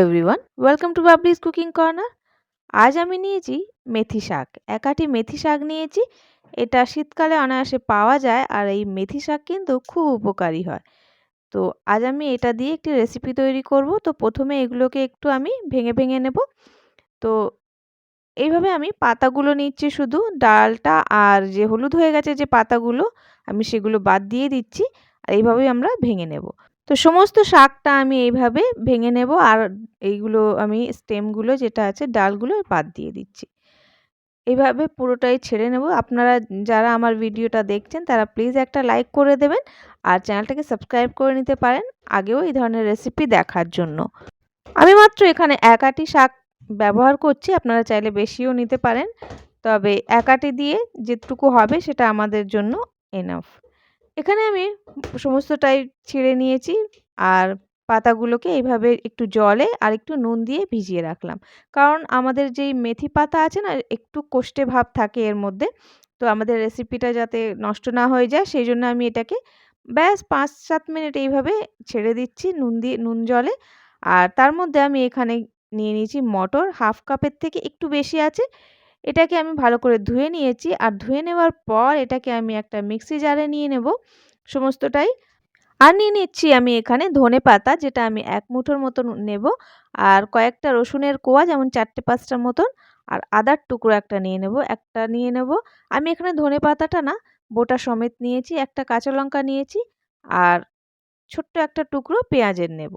Everyone welcome to Bubli's cooking corner আজ আমি নিয়েছি মেথি শাক, একাটি মেথি শাক নিয়েছি। এটা শীতকালে অনায়াসে পাওয়া যায় আর এই মেথি শাক কিন্তু খুব উপকারী হয়। তো আজ আমি এটা দিয়ে একটি রেসিপি তৈরি করব। তো প্রথমে এগুলোকে একটু আমি ভেঙে ভেঙে নেব। তো এইভাবে আমি পাতাগুলো নিচ্ছি শুধু, ডালটা আর যে হলুদ হয়ে গেছে যে পাতাগুলো, আমি সেগুলো বাদ দিয়ে দিচ্ছি আর এইভাবেই আমরা ভেঙে নেব। তো সমস্ত শাকটা আমি এইভাবে ভেঙে নেব আর এইগুলো আমি স্টেমগুলো যেটা আছে ডালগুলো বাদ দিয়ে দিচ্ছি। এইভাবে পুরোটাই ছেড়ে নেব। আপনারা যারা আমার ভিডিওটা দেখছেন তারা প্লিজ একটা লাইক করে দেবেন আর চ্যানেলটাকে সাবস্ক্রাইব করে নিতে পারেন আগেও এই ধরনের রেসিপি দেখার জন্য। আমি মাত্র এখানে একাটি শাক ব্যবহার করছি, আপনারা চাইলে বেশিও নিতে পারেন। তবে একাটি দিয়ে যেটুকু হবে সেটা আমাদের জন্য এনাফ এখানে আমি সমস্তটাই ছেড়ে নিয়েছি। আর পাতাগুলোকে এইভাবে একটু জলে আর একটু নুন দিয়ে ভিজিয়ে রাখলাম। কারণ আমাদের যেই মেথি পাতা আছে না, একটু কোষ্ঠে ভাব থাকে এর মধ্যে। তো আমাদের রেসিপিটা যাতে নষ্ট না হয়ে যায়, সেই জন্য আমি এটাকে ব্যাস পাঁচ সাত মিনিট এইভাবে ছেড়ে দিচ্ছি নুন দিয়ে, নুন জলে। আর তার মধ্যে আমি এখানে নিয়ে নিয়েছি মটর। হাফ কাপের থেকে একটু বেশি আছে। এটাকে আমি ভালো করে ধুয়ে নিয়েছি। আর ধুয়ে নেওয়ার পর এটাকে আমি একটা মিক্সি জারে নিয়ে নেব সমস্তটাই। আর নিয়ে নিচ্ছি আমি এখানে ধনে পাতা, যেটা আমি এক মুঠোর মতন নেব। আর কয়েকটা রসুনের কোয়া, যেমন চারটে পাঁচটার মতন। আর আদার টুকরো একটা নিয়ে নেব, একটা নিয়ে নেব। আমি এখানে ধনে পাতাটা না, বোটা সমেত নিয়েছি, একটা কাঁচা লঙ্কা নিয়েছি। আর ছোট্ট একটা টুকরো পেঁয়াজের নেব।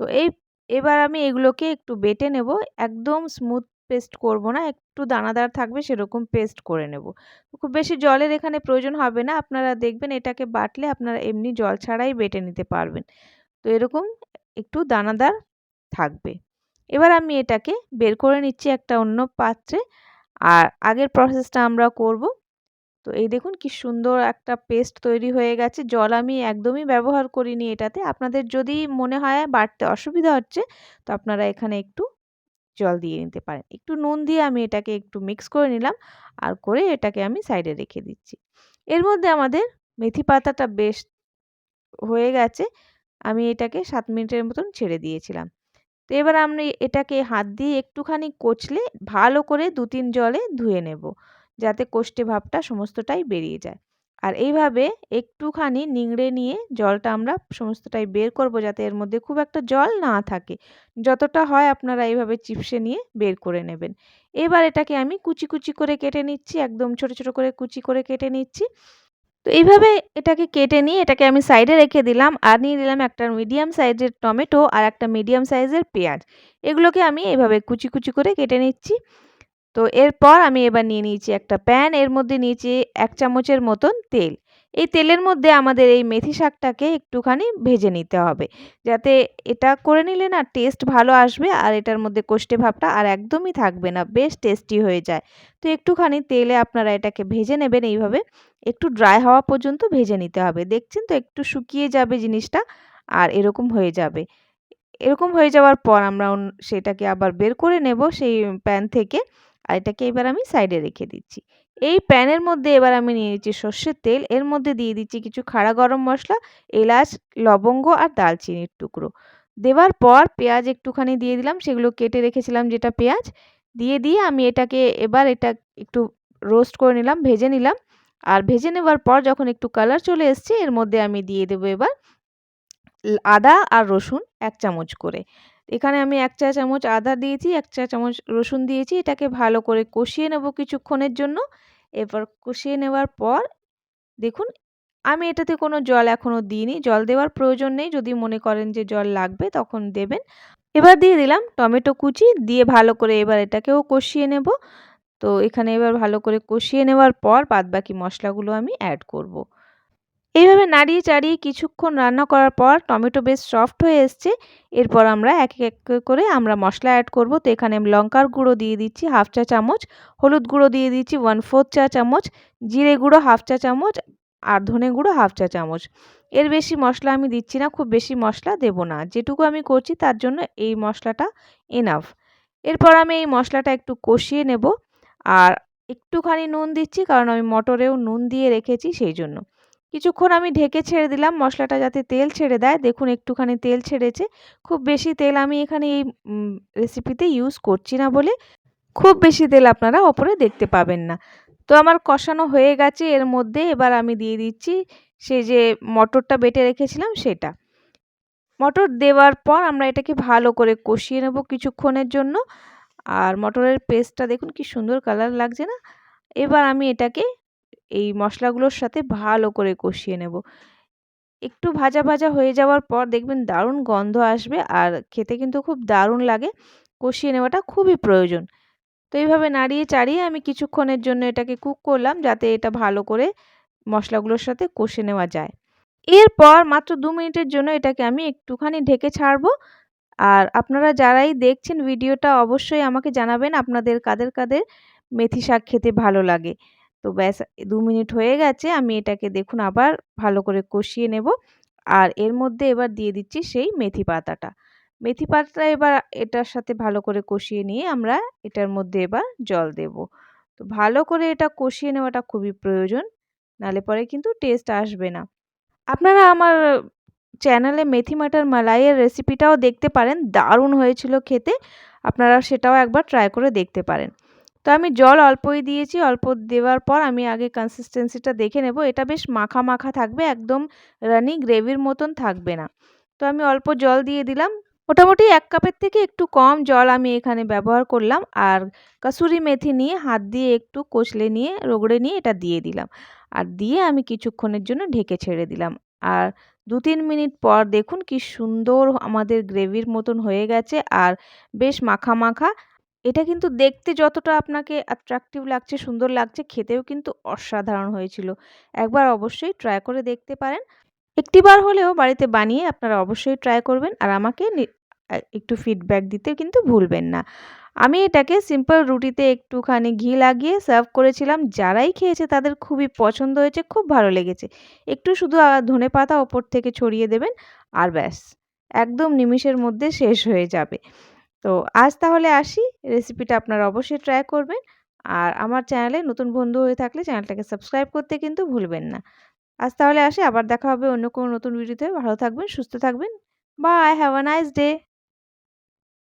তো এই, এবার আমি এগুলোকে একটু বেটে নেব, একদম স্মুথ পেস্ট করব না, একটু দানাদার থাকবে সেরকম পেস্ট করে নেব। খুব বেশি জলের এখানে প্রয়োজন হবে না, আপনারা দেখবেন এটাকে বাটলে আপনারা এমনি জল ছাড়াই বেটে নিতে পারবেন। তো এরকম একটু দানাদার থাকবে। এবার আমি এটাকে বের করে নিচ্ছি একটা অন্য পাত্রে। আর আগের প্রসেসটা আমরা করব। তো এই দেখুন কি সুন্দর একটা পেস্ট তৈরি হয়ে গেছে। জল আমি একদমই ব্যবহার করিনি এটাতে। আপনাদের যদি মনে হয় বাড়তে অসুবিধা হচ্ছে, তো আপনারা এখানে একটু জল দিয়ে নিতে পারেন। একটু নুন দিয়ে আমি এটাকে একটু মিক্স করে নিলাম আর করে এটাকে আমি সাইডে রেখে দিচ্ছি। এর মধ্যে আমাদের মেথি পাতাটা বেশ হয়ে গেছে। আমি এটাকে সাত মিনিটের মতন ছেড়ে দিয়েছিলাম। তো এবার আমি এটাকে হাত দিয়ে একটুখানি কচলে ভালো করে দু তিন জলে ধুয়ে নেব। যাতে কোষ্ঠে ভাবটা সমস্তটাই বেরিয়ে যায়। আর এইভাবে একটুখানি নিংড়ে নিয়ে জলটা আমরা সমস্তটাই বের করব যাতে এর মধ্যে খুব একটা জল না থাকে। যতটা হয় আপনারা এইভাবে চিপসে নিয়ে বের করে নেবেন। এবার এটাকে আমি কুচি কুচি করে কেটে নিচ্ছি, একদম ছোট ছোট করে কুচি করে কেটে নিচ্ছি। তো এইভাবে এটাকে কেটে নিয়ে এটাকে আমি সাইডে রেখে দিলাম আর নিয়ে নিলাম একটা মিডিয়াম সাইজের টমেটো আর একটা মিডিয়াম সাইজের পেঁয়াজ। এগুলোকে আমি এইভাবে কুচি কুচি করে কেটে নিচ্ছি। তো এরপর আমি এবার নিয়ে নিয়েছি একটা প্যান, এর মধ্যে নিয়েছি এক চামচের মতন তেল। এই তেলের মধ্যে আমাদের এই মেথি শাকটাকে একটুখানি ভেজে নিতে হবে। যাতে এটা করে নিলে না টেস্ট ভালো আসবে আর এটার মধ্যে কোষ্ঠে ভাবটা আর একদমই থাকবে না, বেশ টেস্টি হয়ে যায়। তো একটুখানি তেলে আপনারা এটাকে ভেজে নেবেন এইভাবে। একটু ড্রাই হওয়া পর্যন্ত ভেজে নিতে হবে। দেখছেন তো একটু শুকিয়ে যাবে জিনিসটা আর এরকম হয়ে যাবে। এরকম হয়ে যাওয়ার পর আমরা সেটাকে আবার বের করে নেব সেই প্যান থেকে। আর এটাকে এবার আমি সাইডে রেখে দিচ্ছি। এই প্যানের মধ্যে এবার আমি নিয়ে নিচ্ছি সর্ষের তেল। এর মধ্যে দিয়ে দিচ্ছি কিছু খাড়া গরম মশলা, এলাচ, লবঙ্গ আর দালচিনির টুকরো। দেওয়ার পর পেঁয়াজ একটুখানি দিয়ে দিলাম, সেগুলো কেটে রেখেছিলাম যেটা পেঁয়াজ। দিয়ে দিয়ে আমি এটাকে এবার এটা একটু রোস্ট করে নিলাম, ভেজে নিলাম। আর ভেজে নেওয়ার পর যখন একটু কালার চলে এসছে, এর মধ্যে আমি দিয়ে দেবো এবার আদা আর রসুন এক চামচ করে। এখানে আমি এক চা চামচ আদা দিয়েছি, এক চা চামচ রসুন দিয়েছি। এটাকে ভালো করে কষিয়ে নেব কিছুক্ষণের জন্য। এরপর কষিয়ে নেওয়ার পর দেখুন, আমি এটাতে কোনো জল এখনও দিইনি। জল দেওয়ার প্রয়োজন নেই। যদি মনে করেন যে জল লাগবে তখন দেবেন। এবার দিয়ে দিলাম টমেটো কুচি দিয়ে ভালো করে এবার এটাকেও কষিয়ে নেব। তো এখানে এবার ভালো করে কষিয়ে নেওয়ার পর বাদবাকি মশলাগুলো আমি অ্যাড করব। এইভাবে নাড়িয়ে চাড়িয়ে কিছুক্ষণ রান্না করার পর টমেটো বেশ সফট হয়ে এসছে। এরপর আমরা এক এক করে আমরা মশলা অ্যাড করব। তো এখানে লঙ্কার গুঁড়ো দিয়ে দিচ্ছি হাফ চা চামচ, হলুদ গুঁড়ো দিয়ে দিচ্ছি ওয়ান ফোর্থ চা চামচ, জিরে গুঁড়ো হাফ চা চামচ আর ধনে গুঁড়ো হাফ চা চামচ। এর বেশি মশলা আমি দিচ্ছি না, খুব বেশি মশলা দেব না। যেটুকু আমি করছি তার জন্য এই মশলাটা এনাফ এরপর আমি এই মশলাটা একটু কষিয়ে নেব। আর একটুখানি নুন দিচ্ছি কারণ আমি মটরেও নুন দিয়ে রেখেছি সেই জন্য। কিছুক্ষণ আমি ঢেকে ছেড়ে দিলাম, মশলাটা যাতে তেল ছেড়ে দেয়। দেখুন একটুখানি তেল ছেড়েছে। খুব বেশি তেল আমি এখানে এই রেসিপিতে ইউজ করছি না বলে খুব বেশি তেল আপনারা ওপরে দেখতে পাবেন না। তো আমার কষানো হয়ে গেছে, এর মধ্যে এবার আমি দিয়ে দিচ্ছি সে যে মটরটা বেটে রেখেছিলাম সেটা। মটর দেওয়ার পর আমরা এটাকে ভালো করে কষিয়ে নেব কিছুক্ষণের জন্য। আর মটরের পেস্টটা দেখুন কি সুন্দর কালার লাগছে না? এবার আমি এটাকে এই মশলাগুলোর সাথে ভালো করে কষিয়ে নেব। একটু ভাজা ভাজা হয়ে যাওয়ার পর দেখবেন দারুণ গন্ধ আসবে আর খেতে কিন্তু খুব দারুণ লাগে। কষিয়ে নেওয়াটা খুবই প্রয়োজন। তো এইভাবে নাড়িয়ে, চাড়িয়ে আমি কিছুক্ষণের জন্য এটাকে কুক করলাম যাতে এটা ভালো করে মশলাগুলোর সাথে কষে নেওয়া যায়। এরপর মাত্র দু মিনিটের জন্য এটাকে আমি একটুখানি ঢেকে ছাড়বো। আর আপনারা যারাই দেখছেন ভিডিওটা অবশ্যই আমাকে জানাবেন আপনাদের কাদের কাদের মেথি শাক খেতে ভালো লাগে। তো ব্যাস, দু মিনিট হয়ে গেছে, আমি এটাকে দেখুন আবার ভালো করে কষিয়ে নেব। আর এর মধ্যে এবার দিয়ে দিচ্ছি সেই মেথি পাতাটা। মেথি পাতাটা এবার এটার সাথে ভালো করে কষিয়ে নিয়ে আমরা এটার মধ্যে এবার জল দেব। তো ভালো করে এটা কষিয়ে নেওয়াটা খুবই প্রয়োজন নালে পরে কিন্তু টেস্ট আসবে না। আপনারা আমার চ্যানেলে মেথি মাটার মালাইয়ের রেসিপিটাও দেখতে পারেন, দারুণ হয়েছিল খেতে। আপনারা সেটাও একবার ট্রাই করে দেখতে পারেন। তো আমি জল অল্পই দিয়েছি, অল্প দেওয়ার পর আমি আগে কনসিস্টেন্সিটা দেখে নেব। এটা বেশ মাখা মাখা থাকবে, একদম রানি গ্রেভির মতন থাকবে না। তো আমি অল্প জল দিয়ে দিলাম। মোটামুটি এক কাপের থেকে একটু কম জল আমি এখানে ব্যবহার করলাম আর কাসুরি মেথি নিয়ে হাত দিয়ে একটু কচলে নিয়ে, রগড়ে নিয়ে এটা দিয়ে দিলাম। আর দিয়ে আমি কিছুক্ষণের জন্য ঢেকে ছেড়ে দিলাম। আর দু তিন মিনিট পর দেখুন কি সুন্দর আমাদের গ্রেভির মতন হয়ে গেছে আর বেশ মাখা মাখা এটা কিন্তু দেখতে যতটা আপনাকে অ্যাট্রাকটিভ লাগছে, সুন্দর লাগছে, খেতেও কিন্তু অসাধারণ হয়েছিল। একবার অবশ্যই ট্রাই করে দেখতে পারেন। একটিবার হলেও বাড়িতে বানিয়ে আপনারা অবশ্যই ট্রাই করবেন আর আমাকে একটু ফিডব্যাক দিতে কিন্তু ভুলবেন না। আমি এটাকে সিম্পল রুটিতে একটুখানি ঘি লাগিয়ে সার্ভ করেছিলাম। যারাই খেয়েছে তাদের খুবই পছন্দ হয়েছে, খুব ভালো লেগেছে। একটু শুধু ধনে পাতা ওপর থেকে ছড়িয়ে দেবেন আর ব্যাস। একদম নিমিষের মধ্যে শেষ হয়ে যাবে। তো আজ তাহলে আসি। রেসিপিটা আপনারা অবশ্যই ট্রাই করবেন। আর আমার চ্যানেলে নতুন বন্ধু হয়ে থাকলে চ্যানেলটাকে সাবস্ক্রাইব করতে কিন্তু ভুলবেন না। আজ তাহলে আসি। আবার দেখা হবে অন্য কোনো নতুন ভিডিওতে ভালো থাকবেন, সুস্থ থাকবেন। Bye have a nice day